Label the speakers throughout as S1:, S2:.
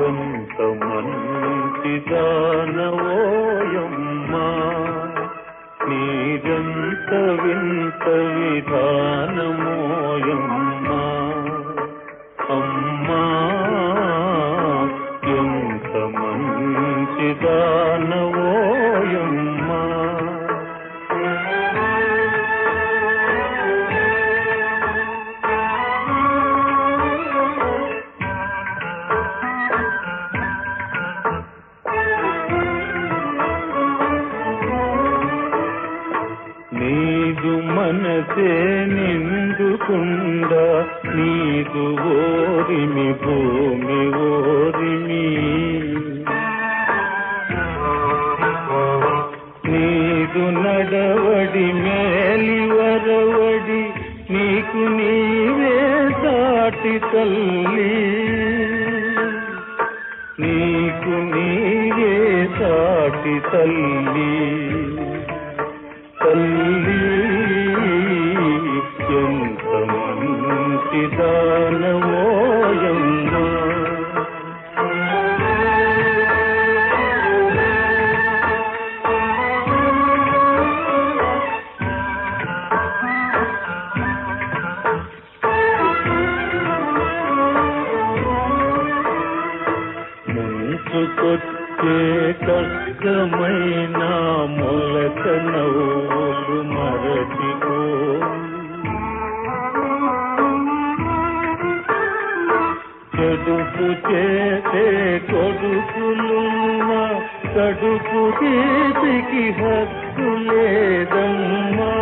S1: ఎంత మంచి దానవోయమ్మా నీరెంత వింత విధానమోయమ్మా అమ్మా మనసే నిండుకుండా నీదు ఓరిమి భూమి ఓరిమి. నీదు నడవడి మేలి వరవడి నీకు నీవే సాటి తల్లి. నీకు నీవే సాటి తల్లి. తల్లి ముంచుకొచ్చే కష్టమైన మొలక నవ్వులు మరచిపో. చెడుపు చేతే కొడుకులున్న కడుపు తీపికి హక్కు లేదమ్మా.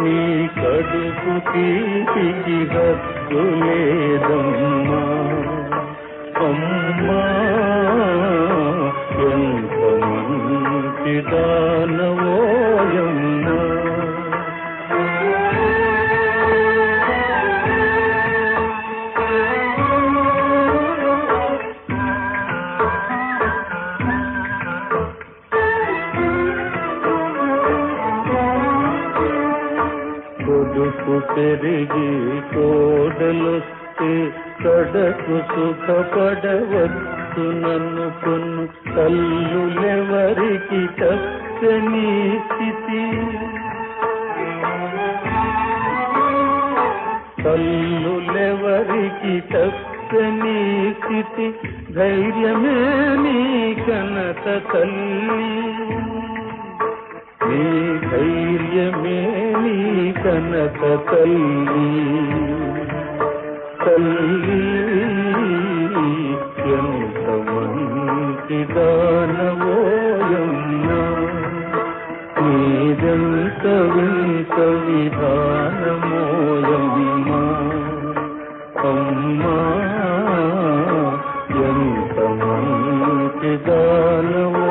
S1: నీ కడుపు తీపికి హక్కు లేదమ్మా. అమ్మా దానవోయమ్మా కొడుకు పెరిగి కోడలొస్తే కడకు సుఖపడవచ్చు నన్ను కొన్ను తల్లులెవరికి కష్టని స్థితి. తల్లులెవరికి తప్పని స్థితి? ధైర్యమే నీ కనత తల్లి. నీ ధైర్యమే నీ కనత తల్లి. తల్లి నీదెంత వింత విధానమోయమ్మా అమ్మా ఎంత మంచి దానము